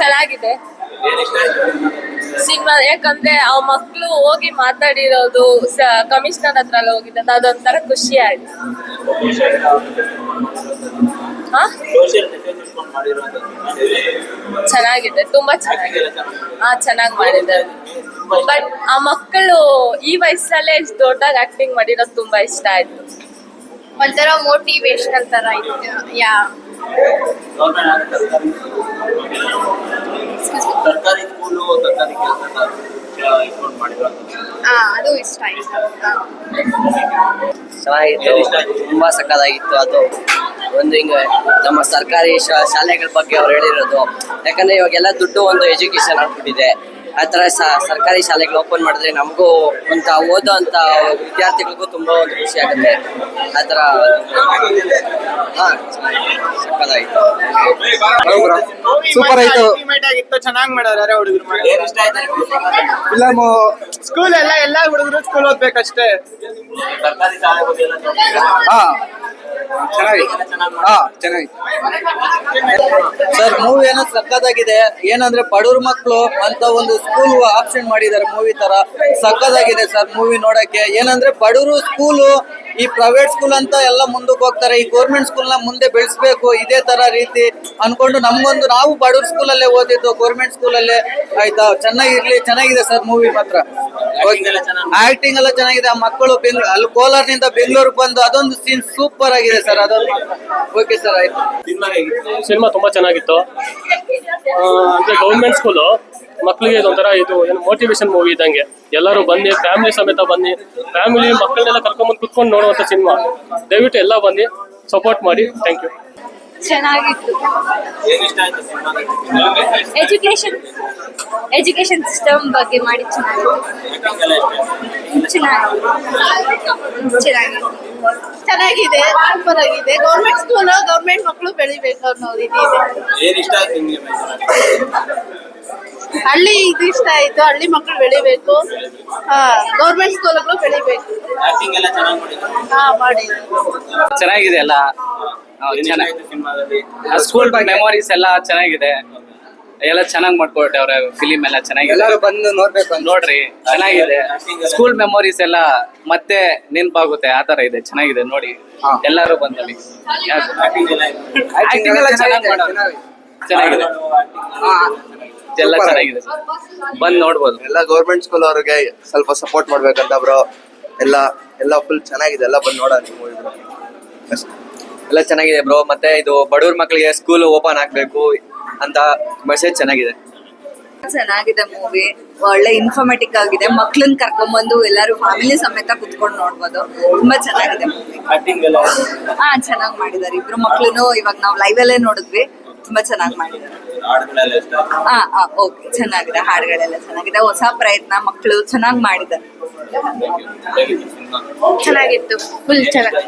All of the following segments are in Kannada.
ಚೆನ್ನಾಗಿದೆ ಸಿನಿಮಾ ಯಾಕಂದ್ರೆ ಆ ಮಕ್ಳು ಹೋಗಿ ಮಾತಾಡಿರೋದು ಕಮಿಷನರ್ ಹತ್ರ ಹೋಗಿದ್ದ ಅದೊಂಥರ ಖುಷಿ ಆಯ್ತು. ಚೆನ್ನಾಗಿದೆ, ತುಂಬಾ ಚೆನ್ನಾಗಿದೆ. ಹಾ ಚೆನ್ನಾಗಿ ಮಾಡಿದ್ದಾರೆ. ಬಟ್ ಆ ಮಕ್ಕಳು ಈ ವಯಸ್ಸಲ್ಲೇ ಇಷ್ಟು ದೊಡ್ಡದಾಗಿ ಆಕ್ಟಿಂಗ್ ಮಾಡಿರೋದು ತುಂಬಾ ಇಷ್ಟ ಆಯ್ತು. ಒಂಥರ ಮೋಟಿವೇಶನಲ್ ತರ ಇತ್ತು, ಯಾ. ಗೌರ್ಮೆಂಟ್ ಸರ್ಕಾರಿ ಸ್ಕೂಲು ತರಕಾರಿ ಕೆಲಸ ಹಾ ಅದು ಇಷ್ಟ ಆಯ್ತು ಏನ್ ಇಷ್ಟ ಆಯ್ತು? ಚೆನ್ನಾಗಿತ್ತು. ತುಂಬಾ ಸಕ್ಕದಾಗಿತ್ತು ಅದು ಒಂದು ಹಿಂಗೆ ನಮ್ಮ ಸರ್ಕಾರಿ ಶಾಲೆಗಳ ಬಗ್ಗೆ ಅವ್ರು ಹೇಳಿರೋದು. ಯಾಕಂದ್ರೆ ಇವಾಗೆಲ್ಲ ದುಡ್ಡು ಒಂದು ಎಜುಕೇಶನ್ ಆಗ್ಬಿಟ್ಟಿದೆ. ಆ ಥರ ಸರ್ಕಾರಿ ಶಾಲೆಗಳು ಓಪನ್ ಮಾಡಿದ್ರೆ ನಮಗೂ ಅಂತ ಓದೋ ಅಂತ ವಿದ್ಯಾರ್ಥಿಗಳಿಗೂ ತುಂಬಾ ಒಂದು ಖುಷಿ ಆಗುತ್ತೆ. ಆ ಥರ ಹಾಂ ಸಕ್ಕತ್ತಾಗಿತ್ತು. ಸೂಪರ್ ಆಯ್ತು. ಆಗಿತ್ತು ಚೆನ್ನಾಗಿ ಮಾಡೋದಾರೆ ಹುಡುಗರು? ಫಿಲಮ್ ಸ್ಕೂಲ್ ಎಲ್ಲ ಎಲ್ಲ ಹುಡುಗರು ಸ್ಕೂಲ್ ಓದ್ಬೇಕಷ್ಟೇ. ಹಾ. ಹಾ ಸರ್, ಮೂವಿ ಏನೋ ಸಕ್ಕತ್ತಾಗಿದೆ ಏನಂದ್ರೆ ಬಡವ್ರ ಮಕ್ಕಳು ಅಂತ ಒಂದು ಸ್ಕೂಲ್ ಆಪ್ಷನ್ ಮಾಡಿದ್ದಾರೆ ಮೂವಿ ತರ. ಸಕ್ಕತ್ತಾಗಿದೆ ಸರ್, ಮೂವಿ ನೋಡಕ್ಕೆ. ಏನಂದ್ರೆ ಪಡೂರು ಸ್ಕೂಲು ಈ ಪ್ರೈವೇಟ್ ಸ್ಕೂಲ್ ಅಂತ ಎಲ್ಲ ಮುಂದಕ್ಕೆ ಹೋಗ್ತಾರೆ ಈ ಗೌರ್ಮೆಂಟ್ ಸ್ಕೂಲ್ನ ಮುಂದೆ ಬೆಳೆಸ್ಬೇಕು ಇದೇ ತರ ರೀತಿ ಅನ್ಕೊಂಡು ನಮ್ಗೊಂದು ನಾವು ಬಡವ್ರ ಸ್ಕೂಲಲ್ಲೇ ಓದಿದ್ದು ಗೌರ್ಮೆಂಟ್ ಸ್ಕೂಲಲ್ಲೇ ಆಯ್ತಾ? ಚೆನ್ನಾಗಿರ್ಲಿ ಚೆನ್ನಾಗಿದೆ ಸರ್ ಮೂವಿ ಮಾತ್ರ. ಆಕ್ಟಿಂಗ್ ಎಲ್ಲ ಚೆನ್ನಾಗಿದೆ. ಆ ಮಕ್ಕಳು ಬೆಂಗ್ ಅಲ್ಲಿ ಕೋಲಾರ್ನಿಂದ ಬೆಂಗಳೂರಿಗೆ ಬಂದು ಅದೊಂದು ಸೀನ್ ಸೂಪರ್ ಆಗಿದೆ ಸರ್ ಅದೊಂದು ಓಕೆ ಸರ್ ಆಯ್ತು. ಸಿನಿಮಾ ತುಂಬಾ ಚೆನ್ನಾಗಿತ್ತು. ಆ, ಅಂದ್ರೆ ಗೌರ್ಮೆಂಟ್ ಸ್ಕೂಲು ಮಕ್ಕಳಿಗೆ ಇದೊಂಥರ ಇದು ಏನು ಮೋಟಿವೇಶನ್ ಮೂವಿ ಇದ್ದಂಗೆ. ಎಲ್ಲರೂ ಬನ್ನಿ ಫ್ಯಾಮಿಲಿ ಸಮೇತ ಬನ್ನಿ. ಫ್ಯಾಮಿಲಿ ಮಕ್ಕಳನ್ನೆಲ್ಲ ಕರ್ಕೊಂಬಂದು ಕುತ್ಕೊಂಡು ನೋಡುವಂಥ ಸಿನಿಮಾ ದಯವಿಟ್ಟು ಎಲ್ಲ ಬನ್ನಿ ಸಪೋರ್ಟ್ ಮಾಡಿ. ಥ್ಯಾಂಕ್ ಯು ಚೆನ್ನಾಗಿತ್ತು. ಏನ್ ಇಷ್ಟ ಆಯ್ತು ಸಿನಿಮಾದಲ್ಲಿ ಎಜುಕೇಶನ್ ಎಜುಕೇಶನ್ ಸಿಸ್ಟಮ್ ಬಗ್ಗೆ ಮಾಡಿ ಚೆನ್ನಾಗಿದೆ ಚೆನ್ನಾಗಿದೆ ಸೂಪರ್ ಆಗಿದೆ. ಗೌರ್ಮೆಂಟ್ ಸ್ಕೂಲ್ ಗೌರ್ಮೆಂಟ್ ಮಕ್ಕಳು ಬೆಳಿಬೇಕು ಅನ್ನೋದು ರೀತಿ ಇದೆ ಏನ್ ಇಷ್ಟ ಆಯ್ತು ನಿಮ್ಗೆ ಹಳ್ಳಿ ಇದು ಇಷ್ಟ ಆಯ್ತು. ಹಳ್ಳಿ ಮಕ್ಕಳು ಬೆಳಿಬೇಕು. ಗೌರ್ಮೆಂಟ್ ಸ್ಕೂಲ್ಗಳು ಬೆಳಿಬೇಕು. ಹಾ ಮಾಡಿ ಚೆನ್ನಾಗಿದೆ ಅಲ್ಲ? ಸ್ಕೂಲ್ ಮೆಮೊರೀಸ್ ಎಲ್ಲ ಚೆನ್ನಾಗಿದೆ. ಎಲ್ಲ ಚೆನ್ನಾಗಿ ಮಾಡ್ಕೊಟ್ಟೆ ಅವ್ರ. ಫಿಲಿಮ್ ಎಲ್ಲ ಚೆನ್ನಾಗಿದೆ. ಎಲ್ಲರೂ ಬಂದು ನೋಡ್ಬೇಕು ಅಂತ ನೋಡ್ರಿ ಚೆನ್ನಾಗಿದೆ. ಸ್ಕೂಲ್ ಮೆಮೊರೀಸ್ ಎಲ್ಲ ಮತ್ತೆ ನೆನ್ಪಾಗುತ್ತೆ. ಆ ತರ ಇದೆ. ಚೆನ್ನಾಗಿದೆ ನೋಡಿ. ಎಲ್ಲಾರು ಮಾಡೋರು. ಚೆನ್ನಾಗಿದೆ. ಹಾ. ಎಲ್ಲ ಚೆನ್ನಾಗಿದೆ ಸರ್. ಬಂದ್ ನೋಡ್ಬೋದು. ಎಲ್ಲ ಗೌರ್ಮೆಂಟ್ ಸ್ಕೂಲ್ ಅವ್ರಿಗೆ ಸ್ವಲ್ಪ ಸಪೋರ್ಟ್ ಮಾಡ್ಬೇಕಂತ ಬ್ರೋ ಎಲ್ಲ ಎಲ್ಲ ಫುಲ್ ಚೆನ್ನಾಗಿದೆ. ಎಲ್ಲ ಬಂದ್ ನೋಡೋಣ ಮೂವಿ ಎಲ್ಲ ಚೆನ್ನಾಗಿದೆ ಬ್ರೋ ಮತ್ತೆ ಇದು ಬಡವ್ರ ಮಕ್ಕಳಿಗೆ ಸ್ಕೂಲ್ ಓಪನ್ ಆಗ್ಬೇಕು ಅಂತ ಮೆಸೇಜ್ ಚೆನ್ನಾಗಿದೆ. ಚೆನ್ನಾಗಿದೆ ಮೂವಿ ಒಳ್ಳೆ ಇನ್ಫಾರ್ಮೇಟಿಕ್ ಆಗಿದೆ. ಮಕ್ಳನ್ನ ಕರ್ಕೊಂಡ್ಬಂದು ಎಲ್ಲರೂ ಫ್ಯಾಮಿಲಿ ಸಮೇತ ಕುತ್ಕೊಂಡು ನೋಡ್ಬೋದು. ತುಂಬಾ ಚೆನ್ನಾಗಿದೆ ಮೂವಿ ಹಾ ಚೆನ್ನಾಗಿ ಮಾಡಿದ್ದಾರೆ ಇಬ್ರು ಮಕ್ಳು ಇವಾಗ ನಾವು ಲೈವ್ ಅಲ್ಲೇ ನೋಡಿದ್ವಿ. ತುಂಬಾ ಚೆನ್ನಾಗಿ ಮಾಡಿದ್ದಾರೆ. ಹಾ ಹಾ ಓಕೆ ಚೆನ್ನಾಗಿದೆ ಹಾಡುಗಳೆಲ್ಲ ಚೆನ್ನಾಗಿದೆ. ಹೊಸ ಪ್ರಯತ್ನ ಮಕ್ಕಳು ಚೆನ್ನಾಗಿ ಮಾಡಿದ್ದಾರೆ. ಚೆನ್ನಾಗಿತ್ತು. ಫುಲ್ ಚೆನ್ನಾಗಿ.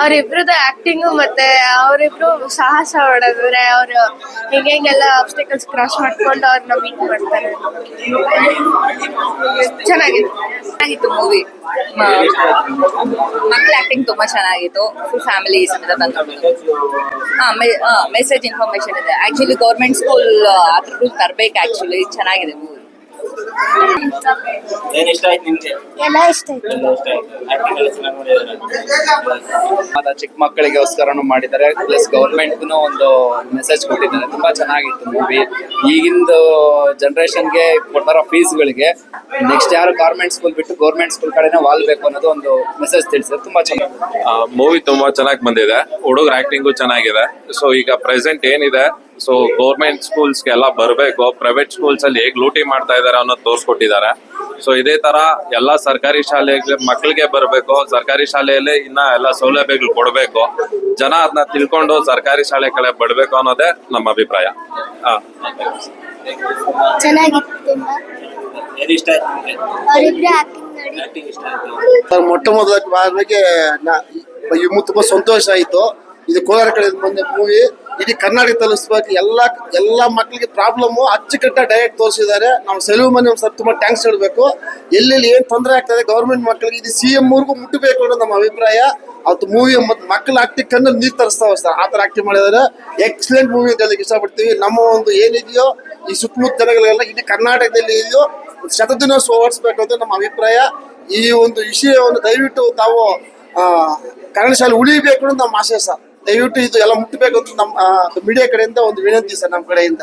ಅವರಿಬ್ರದ್ದು ಆಕ್ಟಿಂಗ್ ಮತ್ತೆ ಅವರಿಬ್ರು ಸಾಹಸ ಹೊಡೆದ್ರೆ ಅವರು ಹೆಂಗೆ ಹೆಂಗೆಲ್ಲ ಆಬ್ಸ್ಟಿಕಲ್ಸ್ ಕ್ರಾಸ್ ಮಾಡ್ಕೊಂಡು ಅವ್ರನ್ನ ಮೀಟ್ ಮಾಡ್ತಾರೆ. ಚೆನ್ನಾಗಿತ್ತು. ಚೆನ್ನಾಗಿತ್ತು ಮೂವಿ ಮಕ್ಳ ಆಕ್ಟಿಂಗ್ ತುಂಬಾ ಚೆನ್ನಾಗಿತ್ತು. ಫುಲ್ ಫ್ಯಾಮಿಲಿ ಮೆಸೇಜ್ ಇನ್ಫಾರ್ಮೇಶನ್ ಇದೆ. ಆಕ್ಚುಲಿ ಗೌರ್ಮೆಂಟ್ ಸ್ಕೂಲ್ ಅದ್ರ ತರಬೇಕು ಆಕ್ಚುಲಿ ಚೆನ್ನಾಗಿದೆ ಮೂವಿ ಏನ್ ಇಷ್ಟ ಆಯ್ತು ನಿಮ್ಗೆ? ಎಲ್ಲ ಇಷ್ಟ ಆಯ್ತು. ಎಲ್ಲ ಇಷ್ಟ ಆಯ್ತು. ಆಕ್ಟಿಂಗ್ ಎಲ್ಲ ಚೆನ್ನಾಗಿ ಮಾಡಿದ್ದಾರೆ ಮತ್ತೆ ಚಿಕ್ಕ ಮಕ್ಕಳಿಗೋಸ್ಕರನು ಮಾಡಿದ್ದಾರೆ. ಪ್ಲಸ್ ಗೌರ್ಮೆಂಟ್ಗೂ ಒಂದು ಮೆಸೇಜ್ ಕೊಟ್ಟಿದ್ದಾರೆ. ತುಂಬಾ ಚೆನ್ನಾಗಿತ್ತು ಮೂವಿ ಈಗಿಂದು ಜನರೇಷನ್ಗೆ ಕೊಡ್ತಾರೋ ಫೀಸ್ಗಳಿಗೆ ನೆಕ್ಸ್ಟ್ ಯಾರು ಗೌರ್ಮೆಂಟ್ ಸ್ಕೂಲ್ ಬಿಟ್ಟು ಗೌರ್ಮೆಂಟ್ ಸ್ಕೂಲ್ ಕಡೆನೇ ವಾಲ್ಬೇಕು ಅನ್ನೋದು ಒಂದು ಮೆಸೇಜ್ ತಿಳಿಸಿದ್ರೆ ತುಂಬಾ ಚೆನ್ನಾಗಿ ಮೂವಿ ತುಂಬಾ ಚೆನ್ನಾಗಿ ಬಂದಿದೆ. ಹುಡುಗರ ಆಕ್ಟಿಂಗು ಚೆನ್ನಾಗಿದೆ. ಸೊ ಈಗ ಪ್ರೆಸೆಂಟ್ ಏನಿದೆ? ಸೊ ಗೌರ್ಮೆಂಟ್ ಸ್ಕೂಲ್ಸ್ಗೆ ಎಲ್ಲ ಬರಬೇಕು. ಪ್ರೈವೇಟ್ ಸ್ಕೂಲ್ಸ್ ಅಲ್ಲಿ ಹೇಗೆ ಲೂಟಿ ಮಾಡ್ತಾ ಇದ್ದಾರೆ ಅನ್ನೋದು ತೋರಿಸ್ಕೊಟ್ಟಿದ್ದಾರೆ. ಸೊ ಇದೇ ತರ ಎಲ್ಲ ಸರ್ಕಾರಿ ಶಾಲೆಗೆ ಮಕ್ಕಳಿಗೆ ಬರಬೇಕು. ಸರ್ಕಾರಿ ಶಾಲೆಯಲ್ಲಿ ಇನ್ನ ಎಲ್ಲ ಸೌಲಭ್ಯಗಳು ಕೊಡಬೇಕು. ಜನ ಅದನ್ನ ತಿಳ್ಕೊಂಡು ಸರ್ಕಾರಿ ಶಾಲೆ ಕಡೆ ಬರಬೇಕು ಅನ್ನೋದೇ ನಮ್ಮ ಅಭಿಪ್ರಾಯ. ಮೊಟ್ಟ ಮೊದಲ ತುಂಬಾ ಸಂತೋಷ ಆಯ್ತು. ಇದು ಕೋಲಾರ ಕಡೆ ಬಂದ ಮೂವಿ ಇಡೀ ಕರ್ನಾಟಕ ತಲುಪಿಸ್ಬೇಕು ಎಲ್ಲ ಎಲ್ಲ ಮಕ್ಕಳಿಗೆ ಪ್ರಾಬ್ಲಮ್ಮು ಅಚ್ಚುಕಟ್ಟ ಡೈರೆಕ್ಟ್ ತೋರಿಸಿದ್ದಾರೆ. ನಾವು ಸೆಲ್ಯೂ ಮನೆ ಸರ್ ತುಂಬ ಟ್ಯಾಂಕ್ಸ್ ಹೇಳಬೇಕು. ಎಲ್ಲೆಲ್ಲಿ ಏನು ತೊಂದರೆ ಆಗ್ತದೆ ಗೌರ್ಮೆಂಟ್ ಮಕ್ಕಳಿಗೆ ಇದು ಸಿ ಎಂ ಅವ್ರಿಗೂ ಮುಟ್ಟಬೇಕು ಅನ್ನೋದು ನಮ್ಮ ಅಭಿಪ್ರಾಯ. ಅವತ್ತು ಮೂವಿ ಮಕ್ಕಳ ಆಕ್ಟಿಂಗ್ ಕಂಡು ನೀರು ತರಿಸ್ತಾವ ಸರ್. ಆ ಥರ ಆಕ್ಟಿಂಗ್ ಮಾಡಿದ್ದಾರೆ. ಎಕ್ಸಲೆಂಟ್ ಮೂವಿ ಅಂತ ಇಷ್ಟಪಡ್ತೀವಿ. ನಮ್ಮ ಒಂದು ಏನಿದೆಯೋ ಈ ಸುತ್ತಮುತ್ತ ಜನಗಳೆಲ್ಲ ಇಡೀ ಕರ್ನಾಟಕದಲ್ಲಿ ಇದೆಯೋ ಶತದಿನ ಓಡಿಸ್ಬೇಕು ಅಂತ ನಮ್ಮ ಅಭಿಪ್ರಾಯ. ಈ ಒಂದು ವಿಷಯವನ್ನು ದಯವಿಟ್ಟು ತಾವು ಕನ್ನಡ ಶಾಲೆ ಉಳಿಬೇಕು ಅನ್ನೋದು ನಮ್ಮ ಆಶಯ ಸರ್. ದಯವಿಟ್ಟು ಇದು ಎಲ್ಲ ಮುಟ್ಟಬೇಕು ಅಂತ ನಮ್ಮ ಮೀಡಿಯಾ ಕಡೆಯಿಂದ ಒಂದು ವಿನಂತಿ ಸರ್ ನಮ್ಮ ಕಡೆಯಿಂದ.